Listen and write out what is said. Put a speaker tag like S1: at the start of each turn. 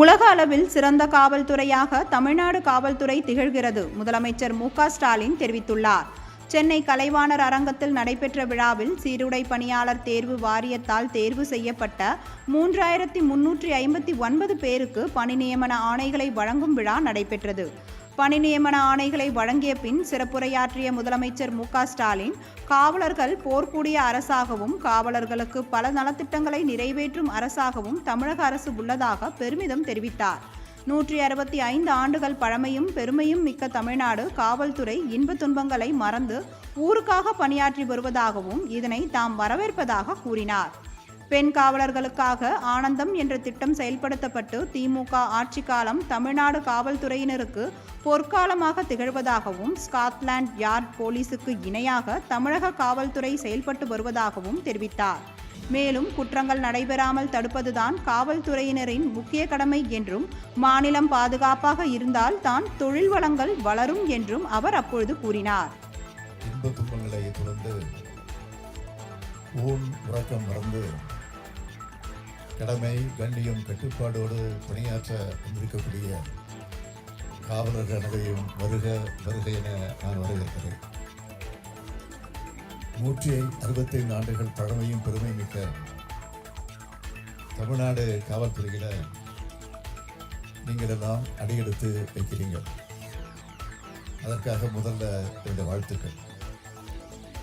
S1: உலக அளவில் சிறந்த காவல்துறையாக தமிழ்நாடு காவல்துறை திகழ்கிறது முதலமைச்சர் மு ஸ்டாலின் தெரிவித்துள்ளார். சென்னை கலைவாணர் அரங்கத்தில் நடைபெற்ற விழாவில் சீருடை பணியாளர் தேர்வு வாரியத்தால் தேர்வு செய்யப்பட்ட மூன்றாயிரத்தி முன்னூற்றி ஐம்பத்தி ஒன்பது பேருக்கு பணி நியமன ஆணைகளை வழங்கும் விழா நடைபெற்றது. பணி நியமன ஆணைகளை வழங்கிய பின் சிறப்புரையாற்றிய முதலமைச்சர் மு ஸ்டாலின் காவலர்கள் போர்க்கூடிய அரசாகவும் காவலர்களுக்கு பல நலத்திட்டங்களை நிறைவேற்றும் அரசாகவும் தமிழக அரசு உள்ளதாக பெருமிதம் தெரிவித்தார். நூற்றி அறுபத்தி ஐந்து ஆண்டுகள் பழமையும் பெருமையும் மிக்க தமிழ்நாடு காவல்துறை இன்ப துன்பங்களை மறந்து ஊருக்காக பணியாற்றி வருவதாகவும் இதனை தாம் வரவேற்பதாக கூறினார். பெண் காவலர்களுக்காக ஆனந்தம் என்ற திட்டம் செயல்படுத்தப்பட்டு திமுக ஆட்சி காலம் தமிழ்நாடு காவல்துறையினருக்கு பொற்காலமாக திகழ்வதாகவும் ஸ்காட்லாந்து யார்ட் போலீசுக்கு இணையாக தமிழக காவல்துறை செயல்பட்டு வருவதாகவும் தெரிவித்தார். மேலும் குற்றங்கள் நடைபெறாமல் தடுப்பதுதான் காவல்துறையினரின் முக்கிய கடமை என்றும் மாநிலம் பாதுகாப்பாக இருந்தால் தான் தொழில் வளங்கள் வளரும் என்றும் அவர் அப்பொழுது கூறினார்.
S2: இன்ப துன்பங்களை தொடர்ந்து ஊன் உறக்கம் மறந்து கடமை கண்ணியம் கட்டுப்பாடோடு பணியாற்ற வந்திருக்கக்கூடிய காவலர்கள் அனைவரையும் வருக வருக என நான் வரவேற்கிறேன். நூற்றி அறுபத்தைந்து ஆண்டுகள் பழமையும் பெருமை மிக்க தமிழ்நாடு காவல்துறையில் நீங்கள் எல்லாம் அடியெடுத்து வைக்கிறீங்க. அதற்காக முதல்ல இந்த வாழ்த்துக்கள்.